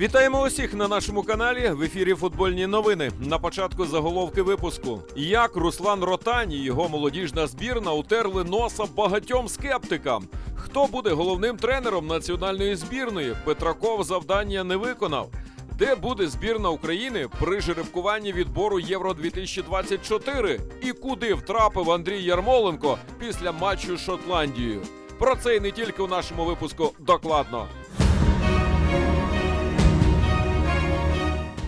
Вітаємо усіх на нашому каналі. В ефірі футбольні новини. На початку заголовки випуску. Як Руслан Ротань і його молодіжна збірна утерли носа багатьом скептикам. Хто буде головним тренером національної збірної? Петраков завдання не виконав. Де буде збірна України при жеребкуванні відбору Євро 2024? І куди втрапив Андрій Ярмоленко після матчу з Шотландією? Про це і не тільки у нашому випуску докладно.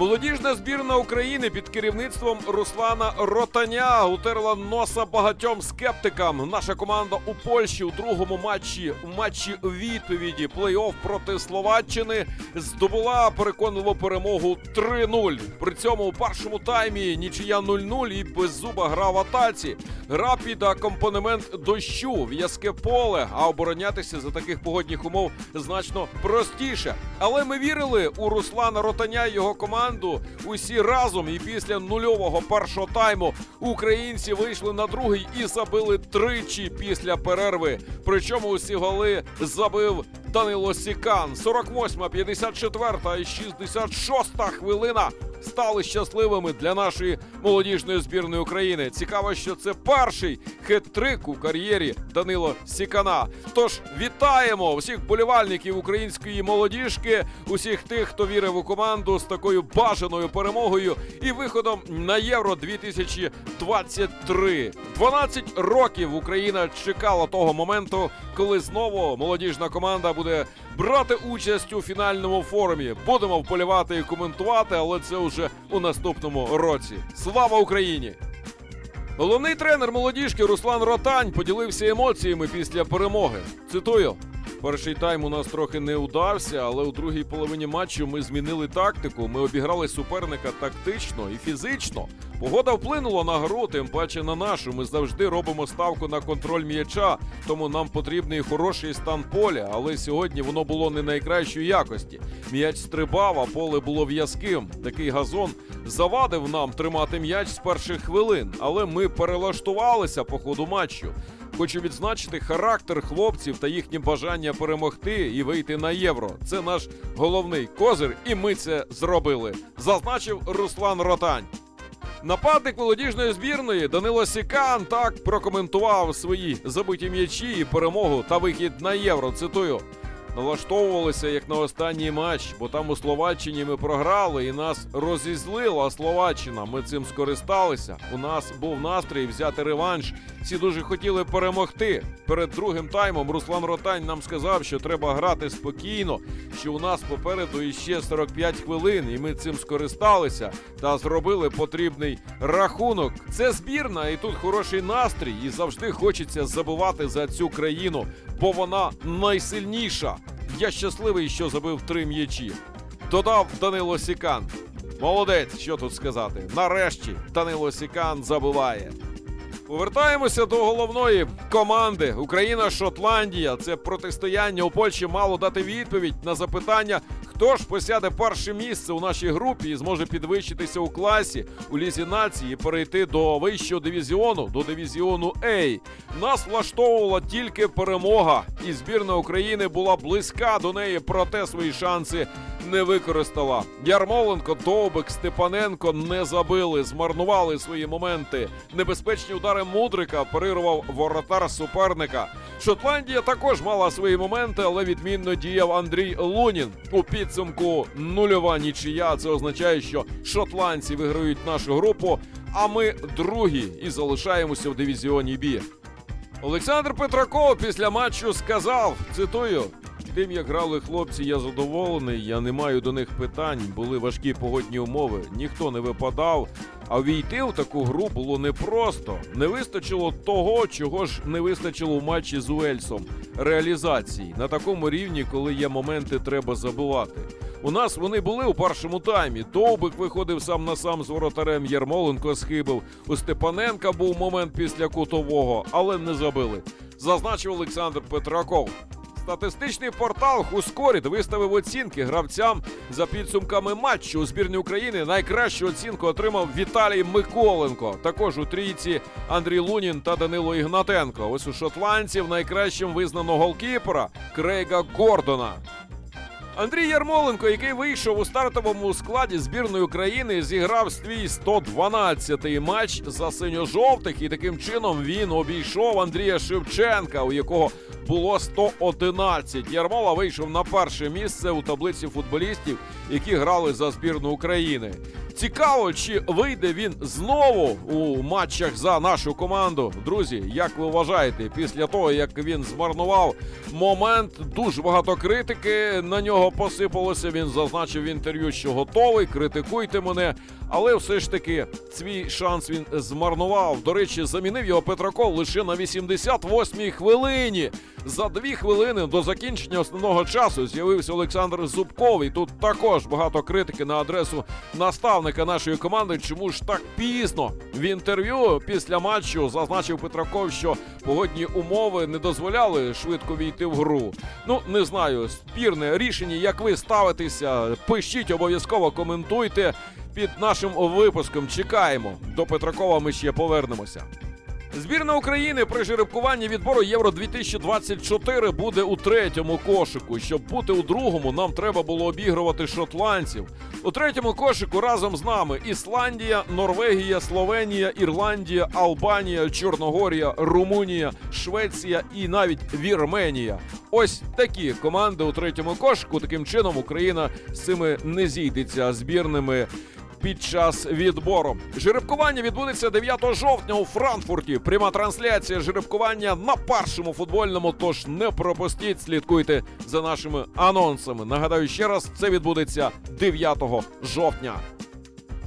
Молодіжна збірна України під керівництвом Руслана Ротаня утерла носа багатьом скептикам. Наша команда у Польщі у другому матчі у матчі відповіді плей-офф проти Словаччини здобула переконливу перемогу 3-0. При цьому у першому таймі нічия 0-0 і беззуба гра в атаці. Гра під акомпанемент дощу, в'язке поле, а оборонятися за таких погодних умов значно простіше. Але ми вірили у Руслана Ротаня і його команду усі разом. І після нульового першого тайму українці вийшли на другий і забили тричі після перерви. Причому усі голи забив Данило Сікан. 48, 54 і 66 хвилина стали щасливими для нашої молодіжної збірної України. Цікаво, що це перший хет-трик у кар'єрі Данило Сікана. Тож вітаємо всіх болівальників української молодіжки, усіх тих, хто вірив у команду з такою бажаною перемогою і виходом на євро 2023. 12 років Україна чекала того моменту, коли знову молодіжна команда буде брати участь у фінальному форумі. Будемо вполювати і коментувати, але це вже у наступному році. Слава Україні! Головний тренер молодіжки Руслан Ротань поділився емоціями після перемоги. Цитую. Перший тайм у нас трохи не удався, але у другій половині матчу ми змінили тактику. Ми обіграли суперника тактично і фізично. Погода вплинула на гру, тим паче на нашу. Ми завжди робимо ставку на контроль м'яча, тому нам потрібний хороший стан поля. Але сьогодні воно було не найкращої якості. М'яч стрибав, а поле було в'язким. Такий газон завадив нам тримати м'яч з перших хвилин, але ми перелаштувалися по ходу матчу. Хочу відзначити характер хлопців та їхнє бажання перемогти і вийти на євро. Це наш головний козир, і ми це зробили. Зазначив Руслан Ротань. Нападник молодіжної збірної Данило Сікан так прокоментував свої забиті м'ячі і перемогу та вихід на євро. Цитую. Налаштовувалися як на останній матч, бо там у Словаччині ми програли і нас розізлила Словаччина. Ми цим скористалися. У нас був настрій взяти реванш. Всі дуже хотіли перемогти. Перед другим таймом Руслан Ротань нам сказав, що треба грати спокійно, що у нас попереду іще 45 хвилин, і ми цим скористалися та зробили потрібний рахунок. Це збірна, і тут хороший настрій, і завжди хочеться забувати за цю країну, бо вона найсильніша. Я щасливий, що забив три м'ячі. Додав Данило Сікан. Молодець, що тут сказати. Нарешті Данило Сікан забиває. Повертаємося до головної команди Україна-Шотландія. Це протистояння у Польщі мало дати відповідь на запитання, хто ж посяде перше місце у нашій групі і зможе підвищитися у класі у лізі нації і перейти до вищого дивізіону, до дивізіону А. Нас влаштовувала тільки перемога, і збірна України була близька до неї, проте свої шанси не використала. Ярмоленко, Довбик, Степаненко не забили, змарнували свої моменти. Небезпечні удари Мудрика парирував воротар суперника. Шотландія також мала свої моменти, але відмінно діяв Андрій Лунін. У підсумку нульова нічия. Це означає, що шотландці виграють нашу групу. а ми другі і залишаємося в дивізіоні Бі. Олександр Петраков після матчу сказав: цитую. Тим, як грали хлопці, я задоволений. Я не маю до них питань. Були важкі погодні умови. Ніхто не випадав. А війти в таку гру було непросто. Не вистачило того, чого ж не вистачило в матчі з Уельсом реалізації на такому рівні, коли є моменти, треба забивати. У нас вони були у першому таймі. Довбик виходив сам на сам з воротарем. Єрмоленко схибив. У Степаненка був момент після кутового, але не забили. Зазначив Олександр Петраков. Статистичний портал Хускоріт виставив оцінки гравцям за підсумками матчу у збірні України. Найкращу оцінку отримав Віталій Миколенко. Також у трійці Андрій Лунін та Данило Ігнатенко. Ось у шотландців найкращим визнано голкіпера Крейга Гордона. Андрій Ярмоленко, який вийшов у стартовому складі збірної України, зіграв свій 112-й матч за синьо-жовтих, і таким чином він обійшов Андрія Шевченка, у якого було 111. Ярмола вийшов на перше місце у таблиці футболістів, які грали за збірну України. Цікаво, чи вийде він знову у матчах за нашу команду. Друзі, як ви вважаєте, після того як він змарнував момент, дуже багато критики на нього посипалося. Він зазначив в інтерв'ю, що готовий. Критикуйте мене, але все ж таки свій шанс він змарнував. До речі, замінив його Петраков лише на 88-й хвилині. За дві хвилини до закінчення основного часу з'явився Олександр Зубков. І тут також багато критики на адресу наставника нашої команди. Чому ж так пізно в інтерв'ю після матчу зазначив Петраков, що погодні умови не дозволяли швидко війти в гру. Ну не знаю, спірне рішення. Як ви ставитеся? Пишіть обов'язково, коментуйте під нашим випуском. Чекаємо. До Петракова ми ще повернемося. Збірна України при жеребкуванні відбору Євро 2024 буде у третьому кошику. Щоб бути у другому, нам треба було обігрувати шотландців. У третьому кошику разом з нами Ісландія, Норвегія, Словенія, Ірландія, Албанія, Чорногорія, Румунія, Швеція і навіть Вірменія. Ось такі команди у третьому кошику. Таким чином Україна з цими не зійдеться збірними під час відбору. Жеребкування відбудеться 9 жовтня у Франкфурті. Пряма трансляція жеребкування на першому футбольному. Тож не пропустіть, слідкуйте за нашими анонсами. Нагадаю ще раз, це відбудеться 9 жовтня.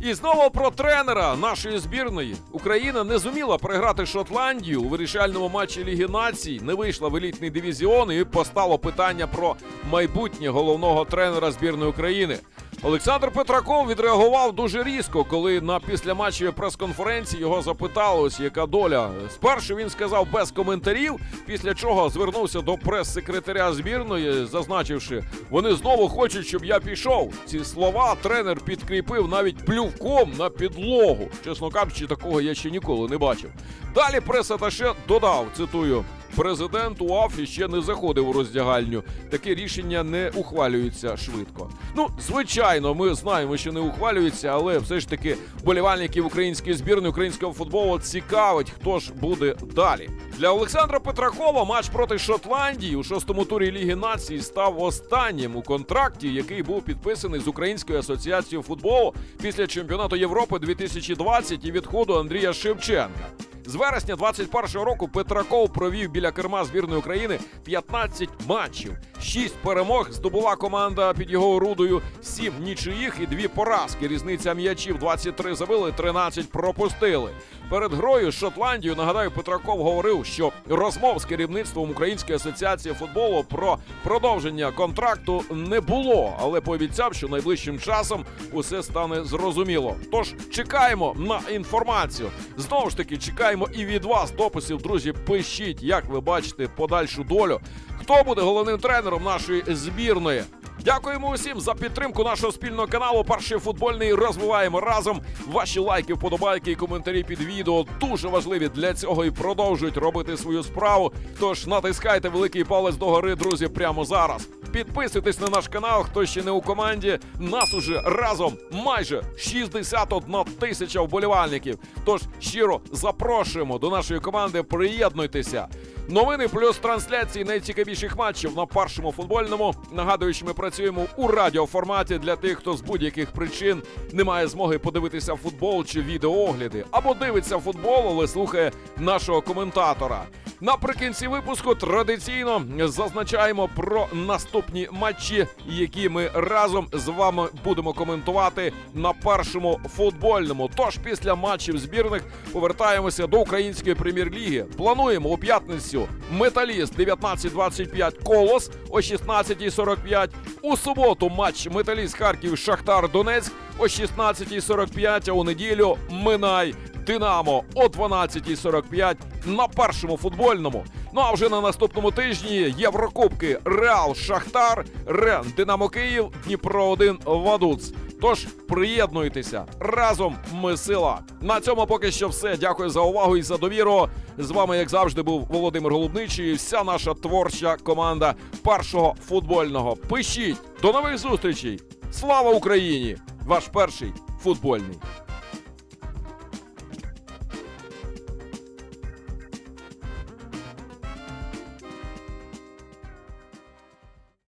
І знову про тренера нашої збірної. Україна не зуміла переграти Шотландію у вирішальному матчі Ліги Націй, не вийшла в елітний дивізіон і постало питання про майбутнє головного тренера збірної України. Олександр Петраков відреагував дуже різко, коли на післяматчевій прес-конференції його запитали, ось яка доля. Спершу він сказав без коментарів, після чого звернувся до прес-секретаря збірної, зазначивши, вони знову хочуть, щоб я пішов. Ці слова тренер підкріпив навіть плювком на підлогу. Чесно кажучи, такого я ще ніколи не бачив. Далі прес-аташе додав, цитую. Президент УАФ ще не заходив у роздягальню. Таке рішення не ухвалюється швидко. Ну, звичайно, ми знаємо, що не ухвалюється, але все ж таки болівальників української збірної українського футболу цікавить, хто ж буде далі. Для Олександра Петракова матч проти Шотландії у шостому турі Ліги Націй став останнім у контракті, який був підписаний з Українською асоціацією футболу після чемпіонату Європи 2020 і відходу Андрія Шевченка. З вересня 21-го року Петраков провів біля керма збірної України 15 матчів. Шість перемог здобула команда під його орудою, сім нічиїх і дві поразки. Різниця м'ячів 23 забили, 13 пропустили. Перед грою з Шотландією, нагадаю, Петраков говорив, що розмов з керівництвом Української асоціації футболу про продовження контракту не було, але пообіцяв, що найближчим часом усе стане зрозуміло. Тож чекаємо на інформацію. Знову ж таки, чекаємо і від вас дописів. Друзі, пишіть, як ви бачите подальшу долю. Хто буде головним тренером нашої збірної? Дякуємо усім за підтримку нашого спільного каналу. Перший футбольний розвиваємо разом. Ваші лайки, вподобайки і коментарі під відео дуже важливі для цього і продовжують робити свою справу. Тож натискайте великий палець догори, друзі, прямо зараз. Підписуйтесь на наш канал, хто ще не у команді. Нас уже разом майже 61 тисяча вболівальників. Тож щиро запрошуємо до нашої команди. Приєднуйтеся. Новини плюс трансляції найцікавіших матчів на першому футбольному. Нагадую, що ми працюємо у радіоформаті для тих, хто з будь-яких причин не має змоги подивитися футбол чи відеоогляди, або дивиться футбол, але слухає нашого коментатора. Наприкінці випуску традиційно зазначаємо про наступні матчі, які ми разом з вами будемо коментувати на першому футбольному. Тож після матчів збірних повертаємося до української прем'єр-ліги. Плануємо у п'ятницю Металіст 19.25 Колос о 16.45. У суботу матч Металіст Харків Шахтар Донецьк о 16.45, а у неділю Минай Динамо о 12.45 на першому футбольному. Ну а вже на наступному тижні Єврокубки Реал Шахтар, Рен Динамо Київ, Дніпро 1 Вадуц. Тож приєднуйтеся разом. Ми сила. На цьому поки що все. Дякую за увагу і за довіру. З вами, як завжди, був Володимир Голубничий. і Вся наша творча команда першого футбольного. Пишіть до нових зустрічей! Слава Україні! Ваш перший футбольний.